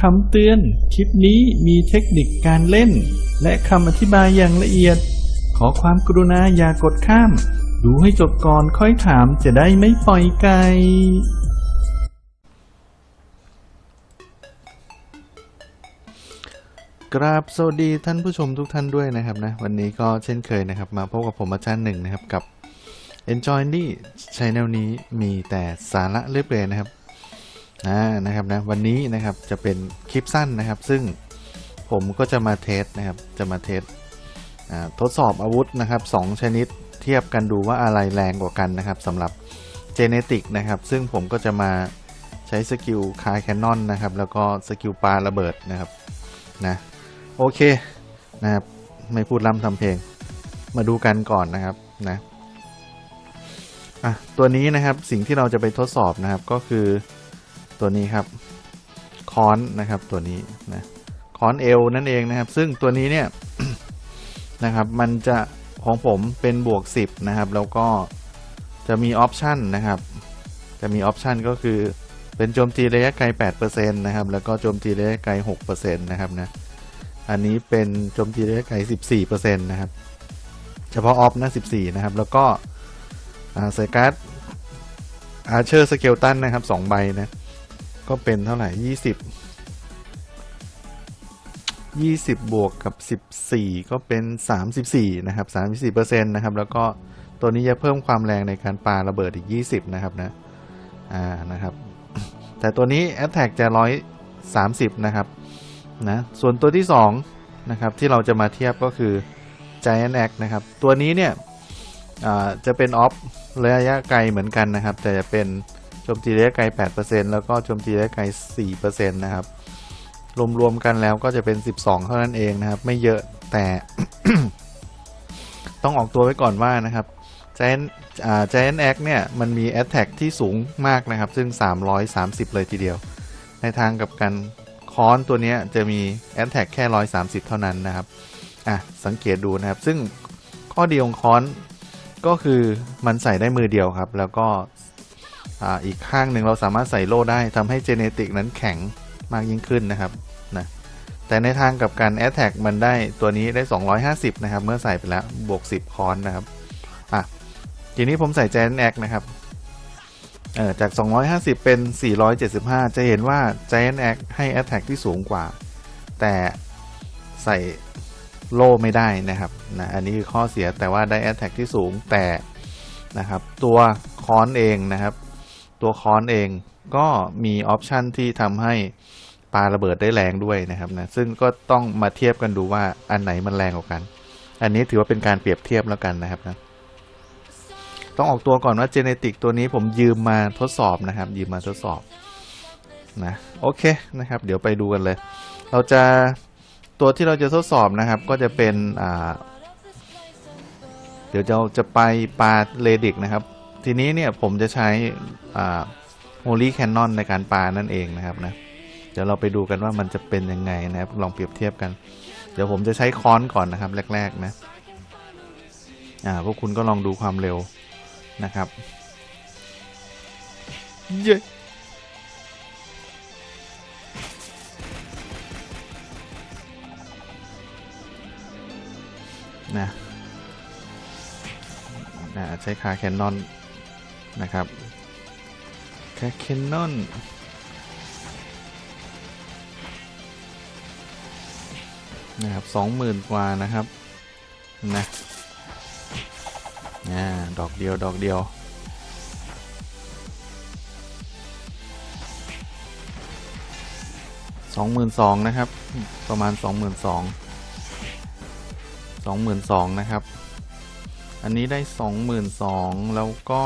คำเตือน คลิปนี้มีเทคนิคการเล่น และคำอธิบายอย่างละเอียด ขอความกรุณาอย่ากดข้าม ดูให้จบก่อนค่อยถามจะได้ไม่ปล่อยไกลกราบสวัสดีท่านผู้ชมทุกท่านด้วยนะครับนะ วันนี้ก็เช่นเคยนะครับ มาพบกับผมอาจารย์หนึ่งนะครับกับ Enjoy นี่ช n แนลนี้มีแต่สาระเรื่อยเปื่อยนะครับ อ่านะครับนะวันนี้นะครับจะเป็นคลิปสั้นนะครับ ซึ่งผมก็จะมาเทสนะครับจะมาเทสทดสอบอาวุธนะครับสองชนิดเทียบกันดูว่าอะไรแรงกว่ากันนะครับสำหรับเจเนติกนะครับ ซึ่งผมก็จะมาใช้สกิลคาแคนนอนนะครับ แล้วก็สกิลปาระเบิดนะครับนะโอเคนะครับไม่พูดล่ำทำเพลง มาดูกันก่อนนะครับนะอะตัวนี้นะครับสิ่งที่เราจะไปทดสอบนะครับก็คือ ตัวนี้ครับค้อนนะครับตัวนี้นะค้อนเอลนั่นเองนะครับ ซึ่งตัวนี้เนี่ยนะครับมันจะของผมเป็นบวก 10 นะครับ แล้วก็จะมีออปชันนะครับ จะมีออปชันก็คือเป็นโจมตีระยะไกล 8%นะครับ แล้วก็โจมตีระยะไกล 6%นะครับนะ อันนี้เป็นโจมตีระยะไกล 14%นะครับ เฉพาะออฟนะ 14 นะครับ แล้วก็ใส่การ์ดอาเชอร์สเกลตันนะครับ 2 ใบนะ ก็เป็นเท่าไหร่20 20บวกกับ14ก็เป็น34นะครับ34%นะครับ แล้วก็ตัวนี้จะเพิ่มความแรงในการปาระเบิดอีก20นะครับนะอ่านะครับ แต่ตัวนี้ Attack จะ130นะครับนะส่วนตัวที่2นะครับที่เราจะมาเทียบก็คือ Giant Axe นะครับ ตัวนี้เนี่ยจะเป็นออฟระยะไกลเหมือนกันนะครับ แต่จะเป็น โจมตีระยะไกล 8%แล้วก็โจมตีระยะไกล 4%นะครับ รวมๆกันแล้วก็จะเป็น 12 เท่านั้นเองนะครับ ไม่เยอะแต่ ต้องออกตัวไว้ก่อนว่านะครับ Giant อ่า Giant Axe เนี่ย มันมี Attack ที่สูงมากนะครับ ซึ่ง 330 เลยทีเดียว ในทางกับกันค้อนตัวนี้จะมีแอนแท็กแค่ 130 เท่านั้นนะครับ อะ สังเกตดูนะครับ ซึ่งข้อดีของค้อนก็คือมันใส่ได้มือเดียวครับ แล้วก็ ออีกข้างหนึ่งเราสามารถใส่โล่ได้ทำให้เจเนติกนั้นแข็งมากยิ่งขึ้นนะครับนะแต่ในทางกับการแอตแทกมันได้ตัวนี้ได้ 250 นะครับ เมื่อใส่ไปแล้วบวก 10 คอนนะครับอะทีนี้ผมใส่แจนแอกนะครับเออจาก 250 เป็น 475 จะเห็นว่า Giant Axe ให้ Attack ที่สูงกว่า แต่ใส่โล่ไม่ได้นะครับนะอันนี้คือข้อเสียแต่ว่าได้ Attack ที่สูงแต่นะครับ ตัวคอนเองนะครับ ตัวค้อนเองก็มีออปชันที่ทำให้ปาระเบิดได้แรงด้วยนะครับนะซึ่งก็ต้องมาเทียบกันดูว่าอันไหนมันแรงกว่ากัน อันนี้ถือว่าเป็นการเปรียบเทียบแล้วกันนะครับนะต้องออกตัวก่อนว่าเจเนติกตัวนี้ผมยืมมาทดสอบนะครับ ยืมมาทดสอบนะโอเคนะครับ เดี๋ยวไปดูกันเลย เราจะตัวที่เราจะทดสอบนะครับ ก็จะเป็นอ่าเดี๋ยวเราจะไปปาเลดิกนะครับ ทีนี้เนี่ยผมจะใช้โฮลี่แคนนอนในการปานั่นเองนะครับนะเดี๋ยวเราไปดูกันว่ามันจะเป็นยังไงนะครับ ลองเปรียบเทียบกัน เดี๋ยวผมจะใช้ค้อนก่อนนะครับ แรก ๆ นะ อ่าพวกคุณก็ลองดูความเร็วนะครับเย้นะนะใช้คาแคนนอน นะครับแคาแคนนอนนะครับสองหมื่นกว่านะครับ นะอ่าดอกเดียว ดอกเดียว สองหมื่นสองนะครับ ประมาณสองหมื่นสอง สองหมื่นสองนะครับ อันนี้ได้สองหมื่นสองแล้วก็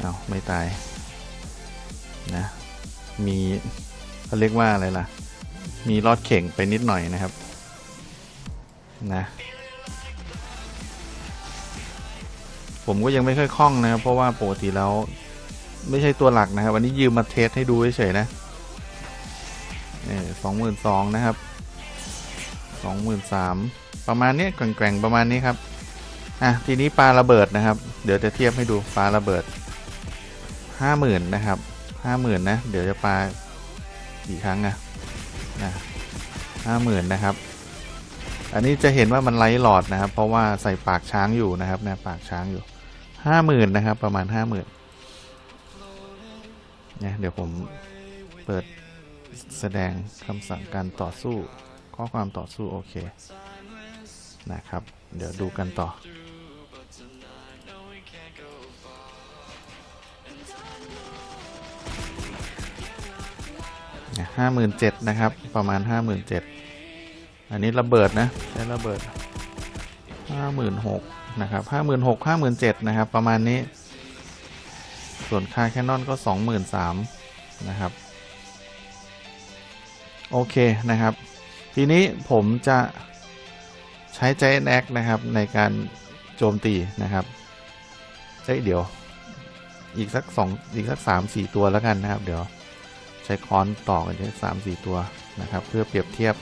เอาไม่ตายนะมีเขาเรียกว่าอะไรล่ะ มีรอดเข่งไปนิดหน่อยนะครับ นะผมก็ยังไม่ค่อยคล่องนะครับเพราะว่าปกติแล้วไม่ใช่ตัวหลักนะครับ วันนี้ยืมมาเทสให้ดูเฉยๆนะสองหมื่นสองนะครับสองหมื่นสามประมาณนี้แกว่งๆประมาณนี้ครับ อะทีนี้ปลาระเบิดนะครับ เดี๋ยวจะเทียบให้ดูปลาระเบิด ห้าหมื่นนะครับห้าหมื่นนะ เดี๋ยวจะปากี่ครั้งอะนะห้าหมื่นนะครับ อันนี้จะเห็นว่ามันไร้หลอดนะครับ เพราะว่าใส่ปากช้างอยู่นะครับนะปากช้างอยู่ห้าหมื่นนะครับ ประมาณห้าหมื่นเนี่ยเดี๋ยวผมเปิดแสดงคำสั่งการต่อสู้ ข้อความต่อสู้ โอเค นะครับ เดี๋ยวดูกันต่อ ห้าหมื่นเจ็ดนะครับ ประมาณห้าหมื่นเจ็ดอันนี้ระเบิดนะใช้ระเบิดห้าหมื่นหกนะครับห้าหมื่นหกห้าหมื่นเจ็ดนะครับ ประมาณนี้ ส่วนค่าแคนนอนก็สองหมื่นสามนะครับ โอเคนะครับ ทีนี้ผมจะใช้ใจแอคนะครับ ในการโจมตีนะครับเอ้ยเดี๋ยว อีกสักสองอีกสักสามสี่ตัวแล้วกันนะครับ เดี๋ยว ใช้ค้อนต่อกันได้สามสี่ตัวนะครับ เพื่อเปรียบเทียบ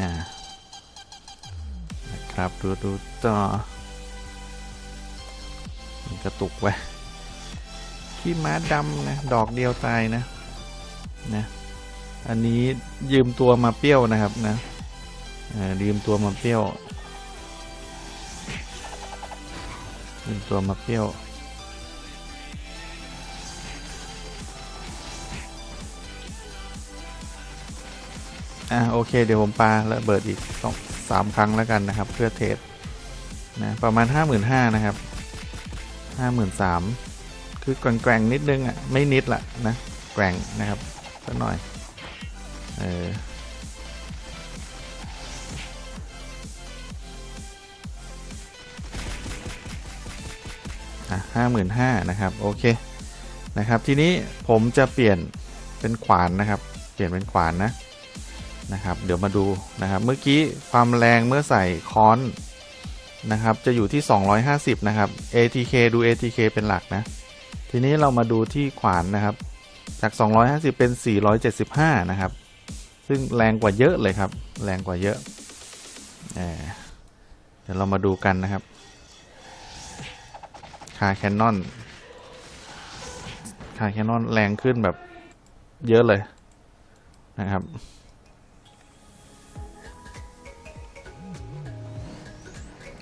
นะครับ ดูดูต่อมันกระตุกไว้ขี้ม้าดำนะ ดอกเดียวตายนะ นะ อันนี้ยืมตัวมาเปรี้ยวนะครับนะยืมตัวมาเปรี้ยว เป็นตัวมาเปรี้ยวอะโอเค เดี๋ยวผมปาระเบิดอีกสองสามครั้งแล้วกันนะครับ เพื่อเทสนะประมาณห้าหมื่นห้านะครับห้าหมื่นสามคือแกว่งๆนิดนึงอะ ไม่นิดละนะ แกว่งนะครับสักหน่อย เออ อะห้าหมื่นห้านะครับ โอเค นะครับ ทีนี้ผมจะเปลี่ยนเป็นขวานนะครับ เปลี่ยนเป็นขวานนะ นะครับ เดี๋ยวมาดูนะครับ เมื่อกี้ความแรงเมื่อใส่ค้อนนะครับ จะอยู่ที่ 250 นะครับ ATK ดู ATK เป็นหลักนะ ทีนี้เรามาดูที่ขวานนะครับ จาก 250 เป็น 475 นะครับ ซึ่งแรงกว่าเยอะเลยครับ แรงกว่าเยอะเอเดี๋ยวเรามาดูกันนะครับาแคนนอนคาแคนนอนแรงขึ้นแบบเยอะเลยนะครับ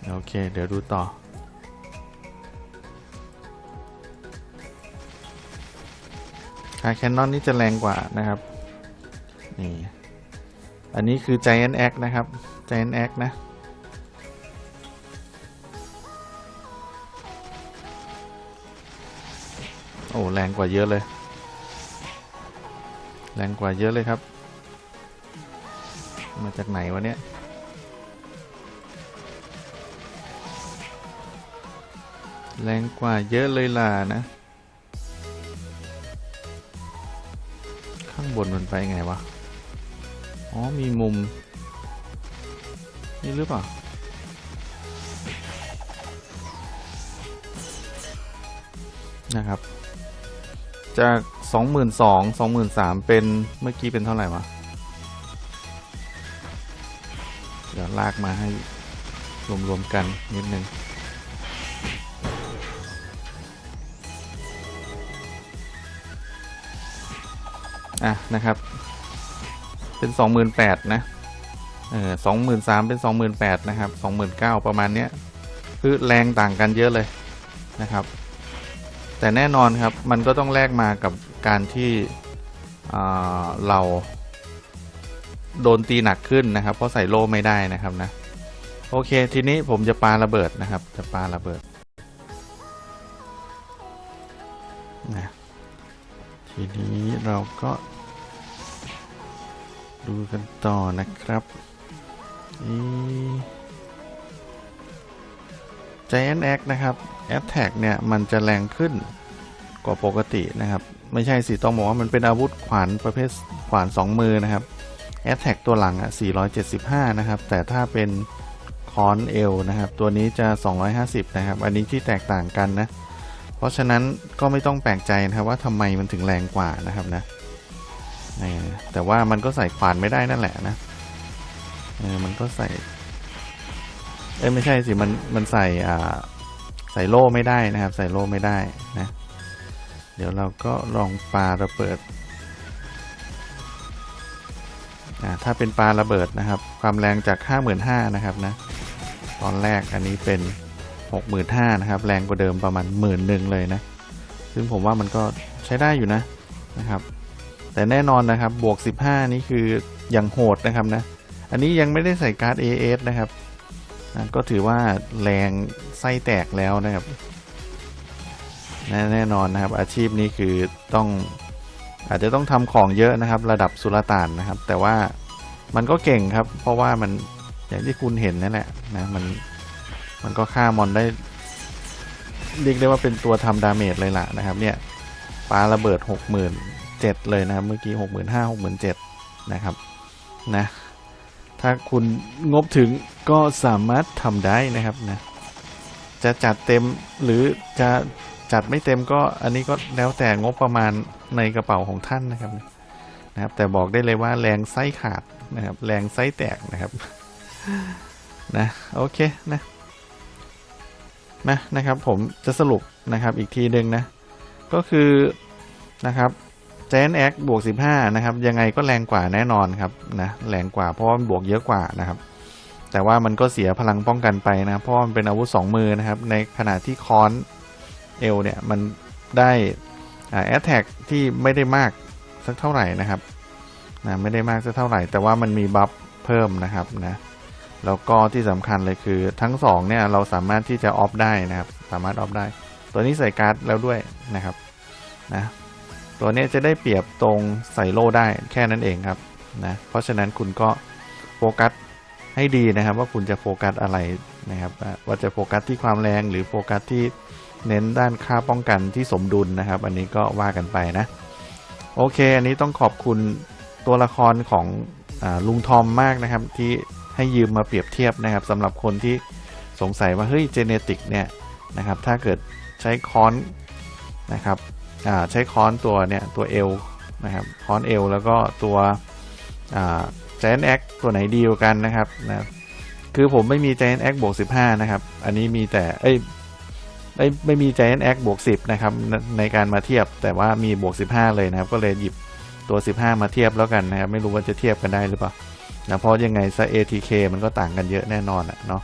โอเค เดี๋ยวดูต่อ คาแคนนอนนี่จะแรงกว่านะครับ นี่ อันนี้คือ Giant X นะครับ Giant X นะ โอ้แรงกว่าเยอะเลย แรงกว่าเยอะเลยครับ มาจากไหนวะเนี่ยแรงกว่าเยอะเลยล่ะนะ ข้างบนมันไปไงวะ อ๋อ มีมุม นี่หรือเปล่า นะครับ จากสองหมื่นสองสองหมื่นสามเป็นเมื่อกี้เป็นเท่าไหร่วะ เดี๋ยวลากมาให้รวมๆกันนิดนึงอะนะครับ เป็นสองหมื่นแปดนะเออสองหมื่นสามเป็นสองหมื่นแปดนะครับสองหมื่นเก้าประมาณเนี้ยคือแรงต่างกันเยอะเลยนะครับ แต่แน่นอนครับมันก็ต้องแลกมากับการที่เราโดนตีหนักขึ้นนะครับ เพราะใส่โล่ไม่ได้นะครับนะโอเค ทีนี้ผมจะปาระเบิดนะครับ จะปาระเบิดนะทีนี้เราก็ ดูกันต่อนะครับอี Giant X นะครับ a t t a c k เนี่ย มันจะแรงขึ้นกว่าปกตินะครับ ไม่ใช่สิต้องบอกว่ามันเป็นอาวุธขวานประเภทขวาน 2 มือนะครับ a t t a c k ตัวหลังอะ475 นะครับ แต่ถ้าเป็นคอนเอลนะครับ ตัวนี้จะ 250 นะครับ อันนี้ที่แตกต่างกันนะ เพราะฉะนั้นก็ไม่ต้องแปลกใจนะครับว่าทำไมมันถึงแรงกว่านะครับนะแต่ว่ามันก็ใส่ขวานไม่ได้นั่นแหละนะมันก็ใส่ เอ้ไม่ใช่สิมันมันใส่อ่าใส่โล่ไม่ได้นะครับ ใส่โล่ไม่ได้นะ เดี๋ยวเราก็ลองปลาระเบิดอ่าถ้าเป็นปลาระเบิดนะครับ ความแรงจาก 55,000นะครับนะตอนแรกอันนี้เป็น 65,000นะครับ แรงกว่าเดิมประมาณหมื่นหนึ่งเลยนะ ซึ่งผมว่ามันก็ใช้ได้อยู่นะนะครับ แต่แน่นอนนะครับบวก 15 นี่คืออย่างโหดนะครับนะ อันนี้ยังไม่ได้ใส่การ์ด AS นะครับ ก็ถือว่าแรงไส้แตกแล้วนะครับ แน่นอนนะครับ อาชีพนี้คือต้องอาจจะต้องทำของเยอะนะครับ ระดับสุลต่านนะครับ แต่ว่ามันก็เก่งครับ เพราะว่ามันอย่างที่คุณเห็นนั่นแหละนะมันมันก็ฆ่ามอนได้เรียกได้ว่าเป็นตัวทำดาเมจเลยล่ะนะครับ เนี่ยปาระเบิด67,000เลยนะครับ เมื่อกี้ 65,000 67,000นะครับนะ ถ้าคุณงบถึงก็สามารถทำได้นะครับนะ จะจัดเต็มหรือจะจัดไม่เต็มก็อันนี้ก็แล้วแต่งบประมาณในกระเป๋าของท่านนะครับนะครับ แต่บอกได้เลยว่าแรงไส้ขาดนะครับ แรงไส้แตกนะครับนะโอเคนะนะนะครับผมจะสรุปนะครับอีกทีหนึ่งนะ ก็คือนะครับ j n x บวก15นะครับ ยังไงก็แรงกว่าแน่นอนครับนะแรงกว่าเพราะว่ามันบวกเยอะกว่านะครับ แต่ว่ามันก็เสียพลังป้องกันไปนะเพราะมันเป็นอาวุธ2มือนะครับ ในขณะที่คอนเอลเนี่ยมันได้แอตแทกที่ไม่ได้มากสักเท่าไหร่นะครับนะไม่ได้มากสักเท่าไหร่ แต่ว่ามันมีบัฟเพิ่มนะครับนะแล้วก็ที่สำคัญเลยคือทั้งสองเนี่ยเราสามารถที่จะออฟได้นะครับ สามารถออฟได้ ตัวนี้ใส่การ์ดแล้วด้วยนะครับนะ ตัวนี้จะได้เปรียบตรงใส่โล่ได้แค่นั้นเองครับนะเพราะฉะนั้นคุณก็โฟกัสให้ดีนะครับ ว่าคุณจะโฟกัสอะไรนะครับ ว่าจะโฟกัสที่ความแรงหรือโฟกัสที่เน้นด้านค่าป้องกันที่สมดุลนะครับ อันนี้ก็ว่ากันไปนะโอเค อันนี้ต้องขอบคุณตัวละครของอลุงทอมมากนะครับ ที่ให้ยืมมาเปรียบเทียบนะครับสำหรับคนที่สงสัยว่าเฮ้ยเจเนติกเนี่ยนะครับถ้าเกิดใช้ค้อนนะครับ ใช้ค้อนตัวเนี่ยตัวเอลนะครับค้อนเอลแล้วก็ตัวอ่า Giant X ตัวไหนดีกว่ากันนะครับนะคือผมไม่มี Giant X บวก15นะครับ อันนี้มีแต่เอ้ยไม่ไม่มี Giant X บวก10นะครับในการมาเทียบแต่ว่ามีบวก15เลยนะครับ ก็เลยหยิบตัว15มาเทียบแล้วกันนะครับ ไม่รู้ว่าจะเทียบกันได้หรือเปล่านะเพราะยังไงซะ ATK มันก็ต่างกันเยอะแน่นอนอะเนาะ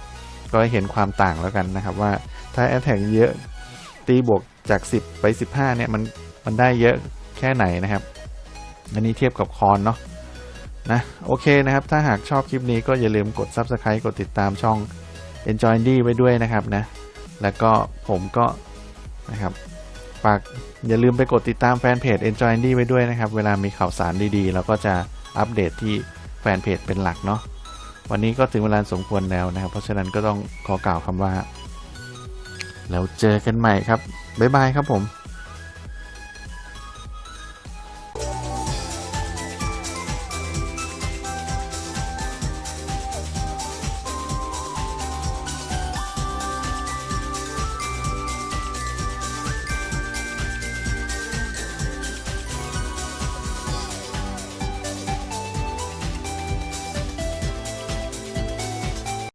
ก็เห็นความต่างแล้วกันนะครับว่าถ้า a t t a c k เยอะ ตีบวกจาก 10 ไป 15เนี่ยมันมันได้เยอะแค่ไหนนะครับ อันนี้เทียบกับคอนเนาะนะโอเคนะครับ ถ้าหากชอบคลิปนี้ก็อย่าลืมกด Subscribe กดติดตามช่อง Enjoy d ไว้ด้วยนะครับนะแล้วก็ผมก็นะครับฝากอย่าลืมไปกดติดตามแฟนเพจ Enjoy d ไว้ด้วยนะครับ เวลามีข่าวสารดีๆ เราก็จะอัปเดตที่แฟนเพจเป็นหลักเนาะวันนี้ก็ถึงเวลาสมควรแล้วนะครับ เพราะฉะนั้นก็ต้องขอกล่าวคำว่า แล้วเจอกันใหม่ครับ บ๊ายบายครับผม